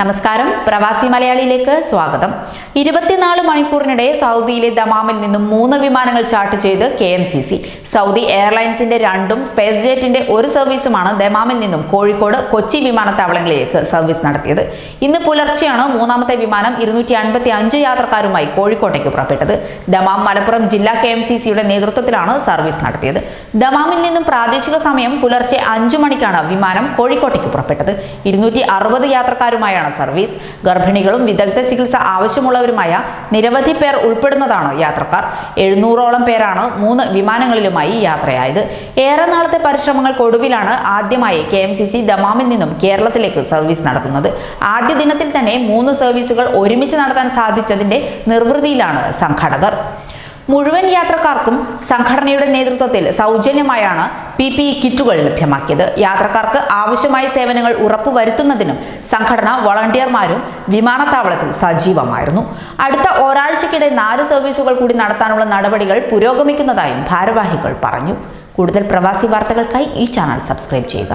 നമസ്കാരം. പ്രവാസി മലയാളിയിലേക്ക് സ്വാഗതം. ഇരുപത്തിനാല് മണിക്കൂറിനിടെ സൗദിയിലെ ദമാമിൽ നിന്നും മൂന്ന് വിമാനങ്ങൾ ചാർട്ട് ചെയ്ത് K M C C. Saudi എയർലൈൻസിന്റെ രണ്ടും സ്പേസ് ജെറ്റിന്റെ ഒരു സർവീസുമാണ് ദമാമിൽ നിന്നും കോഴിക്കോട് കൊച്ചി വിമാനത്താവളങ്ങളിലേക്ക് സർവീസ് നടത്തിയത്. ഇന്ന് പുലർച്ചെയാണ് മൂന്നാമത്തെ വിമാനം ഇരുന്നൂറ്റി അൻപത്തി അഞ്ച് യാത്രക്കാരുമായി കോഴിക്കോട്ടേക്ക് പുറപ്പെട്ടത്. ദമാം മലപ്പുറം ജില്ലാ കെ എം സി സിയുടെ നേതൃത്വത്തിലാണ് സർവീസ് നടത്തിയത്. ദമാമിൽ നിന്നും പ്രാദേശിക സമയം പുലർച്ചെ അഞ്ചു മണിക്കാണ് വിമാനം കോഴിക്കോട്ടേക്ക് പുറപ്പെട്ടത്. ഇരുന്നൂറ്റി അറുപത് യാത്രക്കാരുമായാണ് സർവീസ്. ഗർഭിണികളും വിദഗ്ധ ചികിത്സ ആവശ്യമുള്ളവരുമായ നിരവധി പേർ ഉൾപ്പെടുന്നതാണ് യാത്രക്കാർ. എഴുന്നൂറോളം പേരാണ് മൂന്ന് വിമാനങ്ങളിലുമായി യാത്രയായത്. ഏറെ നാളത്തെ പരിശ്രമങ്ങൾക്കൊടുവിലാണ് ആദ്യമായി കെ എം സി സി ദമാമിൽ നിന്നും കേരളത്തിലേക്ക് സർവീസ് നടത്തുന്നത്. ആദ്യ ദിനത്തിൽ തന്നെ മൂന്ന് സർവീസുകൾ ഒരുമിച്ച് നടത്താൻ സാധിച്ചതിന്റെ നിർവൃതിയിലാണ് സംഘാടകർ. മുഴുവൻ യാത്രക്കാർക്കും സംഘടനയുടെ നേതൃത്വത്തിൽ സൗജന്യമായാണ് പി പി ഇ കിറ്റുകൾ ലഭ്യമാക്കിയത്. യാത്രക്കാർക്ക് ആവശ്യമായ സേവനങ്ങൾ ഉറപ്പുവരുത്തുന്നതിനും സംഘടന വോളണ്ടിയർമാരും വിമാനത്താവളത്തിൽ സജീവമായിരുന്നു. അടുത്ത ഒരാഴ്ചക്കിടെ നാല് സർവീസുകൾ കൂടി നടത്താനുള്ള നടപടികൾ പുരോഗമിക്കുന്നതായും ഭാരവാഹികൾ പറഞ്ഞു. കൂടുതൽ പ്രവാസി വാർത്തകൾക്കായി ഈ ചാനൽ സബ്സ്ക്രൈബ് ചെയ്യുക.